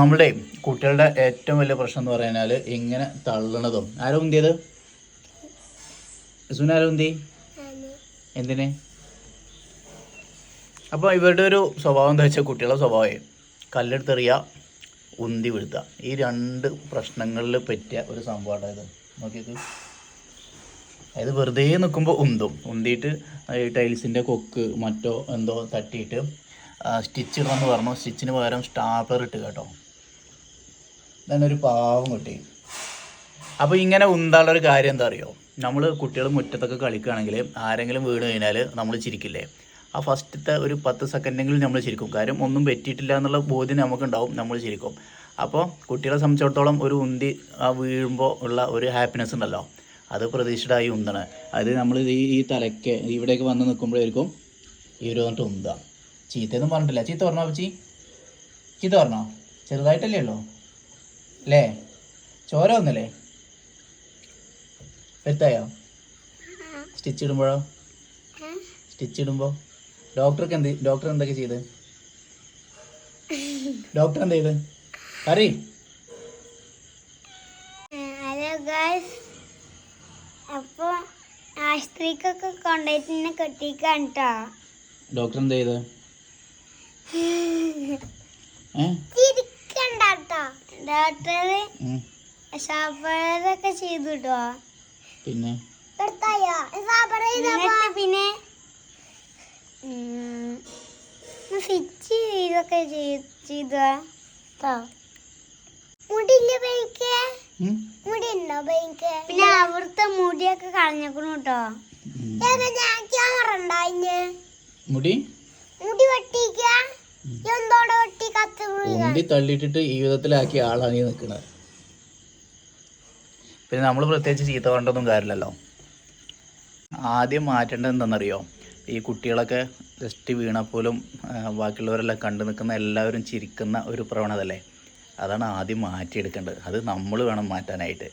നമ്മുടെ കുട്ടികളുടെ ഏറ്റവും വലിയ പ്രശ്നം എന്ന് പറഞ്ഞാൽ ഇങ്ങനെ തള്ളണതും. ആരോ ഉന്തിയത്? സുന ആരോ ഉന്തി? എന്തിന്? അപ്പോൾ ഇവരുടെ ഒരു സ്വഭാവം എന്താ വെച്ചാൽ കുട്ടികളുടെ സ്വഭാവം കല്ലെടുത്തെറിയുക ഉന്തി വീഴ്ത്തുക ഈ രണ്ട് പ്രശ്നങ്ങളിൽ പറ്റിയ ഒരു സംഭവമാണ് ഇത്. നോക്കിയത് അതായത് വെറുതെ നിൽക്കുമ്പോൾ ഉന്തും. ഉന്തിയിട്ട് ടൈൽസിന്റെ കൊക്ക് മറ്റോ എന്തോ തട്ടിയിട്ട് സ്റ്റിച്ച് ഇടണമെന്ന് പറഞ്ഞു. സ്റ്റിച്ചിന് പകരം സ്റ്റാപ്ലർ ഇട്ട് കേട്ടോ. ഇതാണ് ഒരു പാവം കുട്ടി. അപ്പോൾ ഇങ്ങനെ ഉന്താനുള്ള ഒരു കാര്യം എന്താ അറിയോ? നമ്മൾ കുട്ടികൾ മുറ്റത്തൊക്കെ കളിക്കുകയാണെങ്കിൽ ആരെങ്കിലും വീണ് കഴിഞ്ഞാൽ നമ്മൾ ചിരിക്കില്ലേ? ആ ഫസ്റ്റത്തെ ഒരു പത്ത് സെക്കൻഡെങ്കിലും നമ്മൾ ചിരിക്കും. കാര്യം ഒന്നും പറ്റിയിട്ടില്ല എന്നുള്ള ബോധ്യം നമുക്കുണ്ടാവും. നമ്മൾ ചിരിക്കും. അപ്പോൾ കുട്ടികളെ സംബന്ധിച്ചിടത്തോളം ഒരു ഉന്തി ആ വീഴുമ്പോൾ ഉള്ള ഒരു ഹാപ്പിനെസ് ഉണ്ടല്ലോ. അത് പ്രതീക്ഷിതമായി ഉന്താണ്. അത് നമ്മൾ ഈ ഈ തലയ്ക്ക് ഇവിടേക്ക് വന്ന് നിൽക്കുമ്പോഴായിരിക്കും ഈ ഒരു വന്നിട്ട് ഉന്തുക ചീത്തയൊന്നും പറഞ്ഞിട്ടില്ല. ചീത്ത പറഞ്ഞോ അപ്പച്ചി? ചീത്ത പറഞ്ഞോ? ചെറുതായിട്ടല്ലേ ഉള്ളൂ. അല്ലേ? ചോര ഒന്നല്ലേ വരുത്തായോ? സ്റ്റിച്ച് ഇടുമ്പോഴോ? സ്റ്റിച്ച് ഇടുമ്പോൾ ഡോക്ടർക്ക് എന്ത് ഡോക്ടർ എന്തൊക്കെ ചെയ്ത്? ഡോക്ടർ എന്ത് ചെയ്ത്? അറി ഹലോ ഗായ്സ്. അപ്പോൾ ആശുപത്രിക്കൊക്കെ കൊണ്ടുപോയിട്ട് എന്നെ കെട്ടിക്കാൻ കേട്ടോ ഡോക്ടർ എന്ത് ചെയ്ത്? ചെയ്തു കേട്ടോ പിന്നെ? പിന്നെ ചെയ്തു. മുടിയില്ല ബൈക്ക് മുടി ഉണ്ടോ ബൈക്ക് പിന്നെ അവിടുത്തെ മുടിയൊക്കെ കളഞ്ഞേക്കണു കേട്ടോ ഉം. ക്യാമറ ഉണ്ടോ അതിന്? മുടി? മുടി വെട്ടിക്ക. ഉണ്ടി തള്ളിയിട്ടിട്ട് വിധത്തിലാക്കി ആളാണ് ഈ നിൽക്കുന്നത് പിന്നെ നമ്മൾ പ്രത്യേകിച്ച് ചീത്ത കൊണ്ടൊന്നും കാര്യമില്ലല്ലോ. ആദ്യം മാറ്റേണ്ടത് എന്താണെന്നറിയോ? ഈ കുട്ടികളൊക്കെ ജസ്റ്റ് വീണപ്പോലും പോലും ബാക്കിയുള്ളവരെല്ലാം കണ്ടു നിൽക്കുന്ന എല്ലാവരും ചിരിക്കുന്ന ഒരു പ്രവണതല്ലേ അതാണ് ആദ്യം മാറ്റിയെടുക്കേണ്ടത്. അത് നമ്മൾ വേണം മാറ്റാനായിട്ട്.